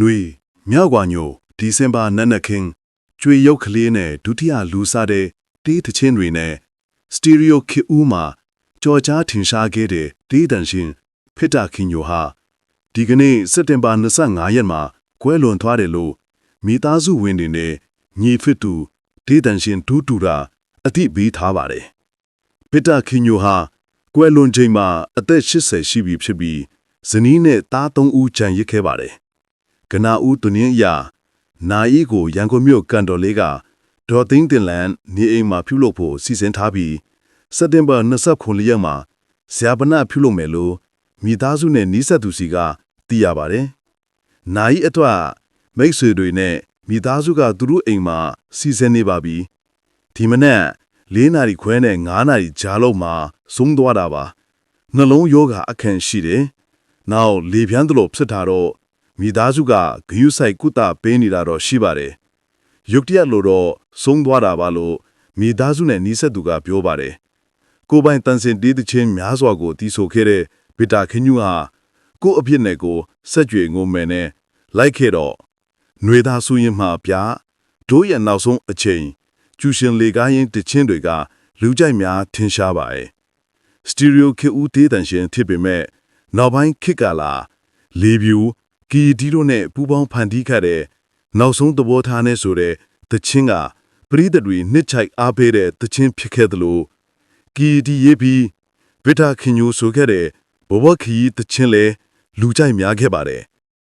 နွေမြောက်ကွာညိုဒီဇင်ဘာနက်နက်ခင်းကျွေရုပ်ကလေးနဲ့ဒုတိယလူစားတဲ့တေးသချင်းတွေနဲ့စတီရီယိုခီဦးမှာကြော်ကြားထင်ရှားခဲ့တဲ့တေးတန်ရှင်ဖိတာခင်ညိုဟာဒီကနေ့စက်တင်ဘာ25ရက်မှာကွဲလွန်သွားတယ်လို့မိသားစုဝင်တွေနဲ့ညီဖြစ်သူတေးတန်ရှင်ဒူးတူတာအတိပေးထားပါတယ်ဖိတာခင်ညိုဟာကွဲလွန်ချိန်မှာအသက်80ရှိပြီဖြစ်ပြီးဇနီးနဲ့သားသုံးဦးကြံရစ်ခဲ့ပါတယ် ကနာဦးတွင်င်းအရာနာယီကိုရန်ကုန်မြို့ကန်တော်လေးကဒေါ်သိန်းတင်လန်နေအိမ်မှာပြုလုပ်ဖို့စီစဉ်ထားပြီးစက်တင်ဘာ29ရက်မှာဇာပနပြုလုပ်မယ်လို့မိသားစုနဲ့နီးစပ်သူစီကသိရပါတယ်။နာယီအတွက်မိတ်ဆွေတွေနဲ့မိသားစုကသူတို့အိမ်မှာစီစဉ်နေပါပြီ။ဒီမနက်၄နာရီခွဲနဲ့9နာရီကြားလောက်မှာဆုံးသွားတာပါ။နှလုံးယောဂအခန့်ရှိတယ်။နောက်လေပြန်းသလိုဖြစ်တာတော့ မိသားစုကဂယုဆိုင်ကုသပေးနေတာတော့ရှိပါတယ်။ရုတ်တရက်လို့တော့ဆုံးသွားတာပါလို့မိသားစုနဲ့နီးစပ်သူကပြောပါတယ်။ကိုယ်ပိုင်တန်စင်တေးသချင်းများစွာကိုတီးဆိုခဲ့တဲ့ဗီတာခင်ညူဟာကိုယ့်အဖြစ်နဲ့ကိုစက်ကြွေငုံမယ်နဲ့လိုက်ခဲ့တော့ຫນွေသားဆူရင်မှာပြတို့ရဲ့နောက်ဆုံးအချိန်ကျူရှင်လေကားရင်တချင်းတွေကလူကြိုက်များထင်ရှားပါတယ်။စတီရီယိုခေတ်ဦးတေးတန်ရှင်ဖြစ်ပေမဲ့နောက်ပိုင်းခေတ်ကလာလေပြူ ကီဒီတို့နဲ့ပူပေါင်းဖန်တီးခဲ့တဲ့နောက်ဆုံးသဘောထားနဲ့ဆိုတဲ့သချင်းကပရိသတ်တွေနှစ်ချိုက်အားပေးတဲ့သချင်းဖြစ်ခဲ့သလိုကီဒီရေးပြီးဗစ်တာခင်ညိုဆိုခဲ့တဲ့ဘဝခီသချင်းလဲလူကြိုက်များခဲ့ပါတယ်